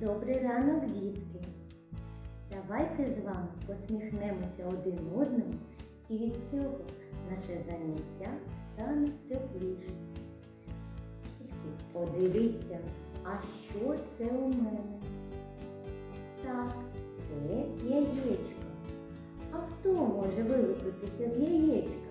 Добрий ранок, дітки! Давайте з вами посміхнемося один одному і від цього наше заняття стане тепліше. Дітки, подивіться, а що це у мене? Так, це яєчко. А хто може вилупитися з яєчка?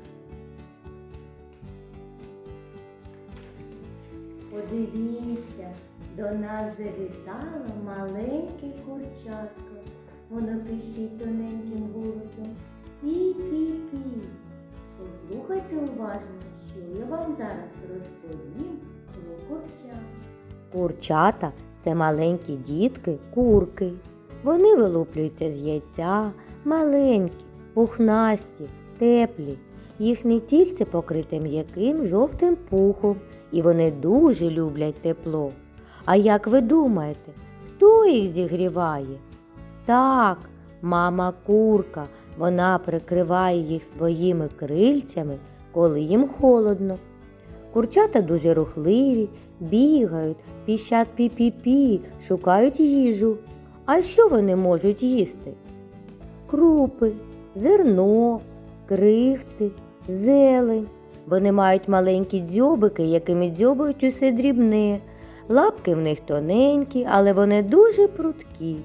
Подивіться, до нас завітало маленьке курчатко. Воно пищить тоненьким голосом. Пі-пі-пі. Послухайте уважно, що я вам зараз розповім про курчат. Курчата це маленькі дітки, курки. Вони вилуплюються з яйця, маленькі, пухнасті, теплі. Їхнє тільце покрите м'яким жовтим пухом, і вони дуже люблять тепло. А як ви думаєте, хто їх зігріває? Так, мама курка. Вона прикриває їх своїми крильцями, коли їм холодно. Курчата дуже рухливі, бігають, піщать пі-пі-пі, шукають їжу. А що вони можуть їсти? Крупи, зерно, крихти, зелень. Вони мають маленькі дзьобики, якими дзьобають усе дрібне. Лапки в них тоненькі, але вони дуже прудкі.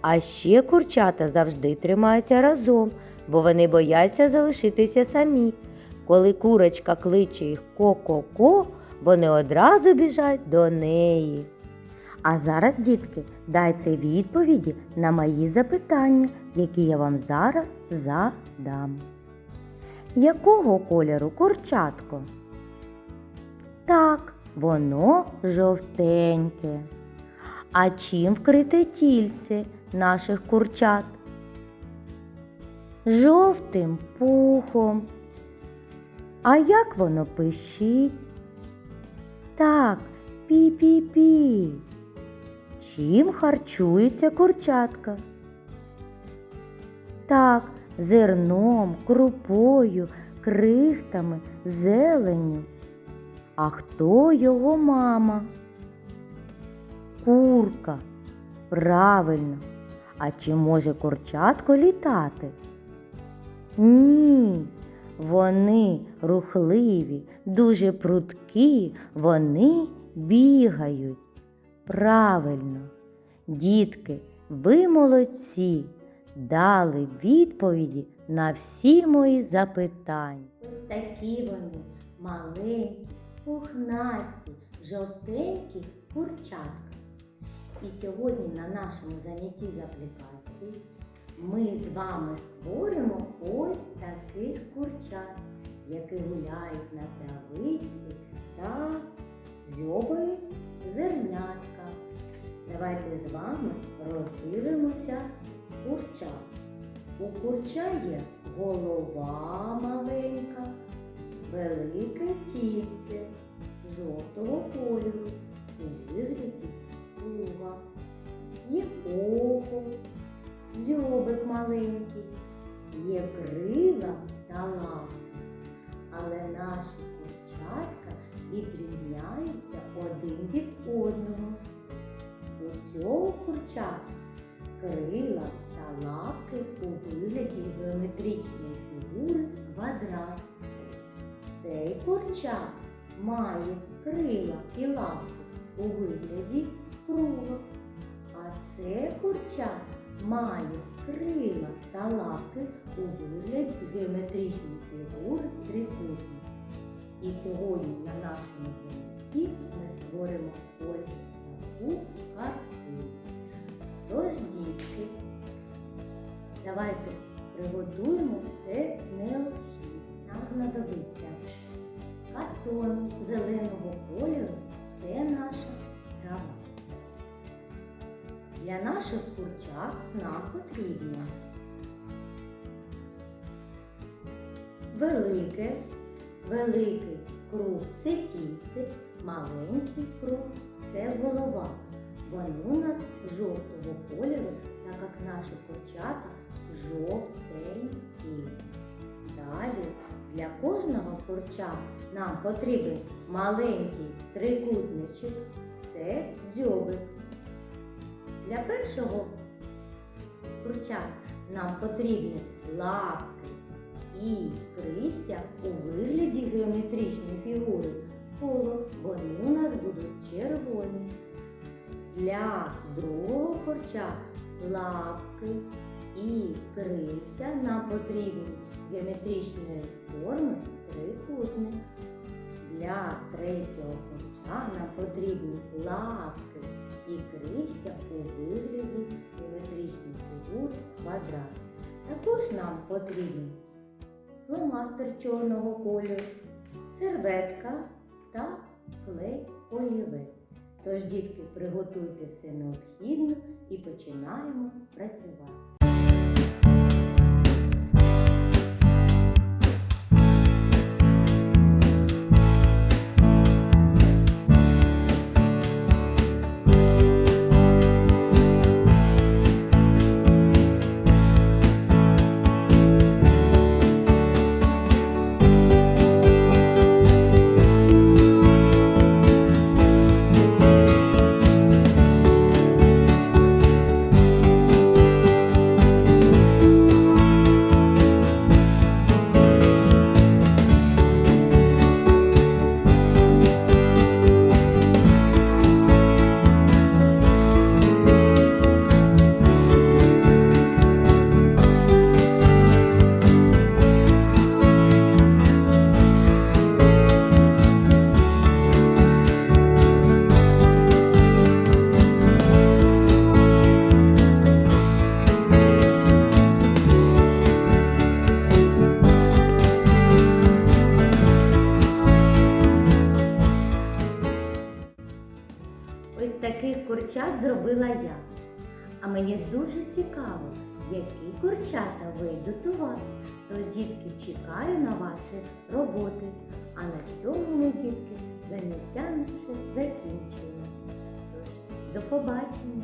А ще курчата завжди тримаються разом, бо вони бояться залишитися самі. Коли курочка кличе їх ко-ко-ко, вони одразу біжать до неї. А зараз, дітки, дайте відповіді на мої запитання, які я вам зараз задам. Якого кольору курчатко? Так, воно жовтеньке. А чим вкрите тільце наших курчат? Жовтим пухом. А як воно пищить? Так, пі-пі-пі. Чим харчується курчатка? Так, зерном, крупою, крихтами, зеленню. А хто його мама? Курка. Правильно. А чи може курчатко літати? Ні. Вони рухливі, дуже прудкі, вони бігають. Правильно, дітки, ви молодці, дали відповіді на всі мої запитання. Ось такі вони маленькі, пухнасті, жовтенькі курчатка. І сьогодні на нашому занятті з аплікації ми з вами створимо ось таких курчат, які гуляють на травиці та дзьобають зернятка. Давайте з вами роздивимося курчат. У курча є голова маленька, велике тільце жовтого кольору у вигляді круга. Є око, дзьобик маленький, є крила та лапки. Але наші курчатка відрізняються один від одного. У цього курчатка крила та лапки у вигляді геометричної фігури квадрат. Цей курчат має крила і лапки у вигляді круга. А це курчат має крила та лапки у вигляді геометричної фігури трикутник. І сьогодні на нашому занятті ми створимо ось таку картину. Тож, дітки, давайте приготуємо все необхідне. Нам знадобиться картон зеленого кольору це наша трава. Для наших курчат нам потрібно велике, великий круг це тільце, маленький круг це голова. Вони у нас жовтого кольору, так як наші курчата жовтенькі. Далі для кожного курча нам потрібен маленький трикутничок, це дзьобик. Для першого курчата нам потрібні лапки і криця у вигляді геометричної фігури. Коло вони у нас будуть червоні. Для другого корча лапки і криця нам потрібні геометричної форми трикутник. Для третього корча нам потрібні лапки і крильця у вигляді геометричної фігури квадрат. Також нам потрібен фломастер чорного кольору, серветка та клей олівець. Тож, дітки, приготуйте все необхідне і починаємо працювати. Зробила я. А мені дуже цікаво, які курчата вийдуть у вас. Тож, дітки, чекаю на ваші роботи. А на цьому ми, дітки, заняття наше закінчуємо. Тож, до побачення!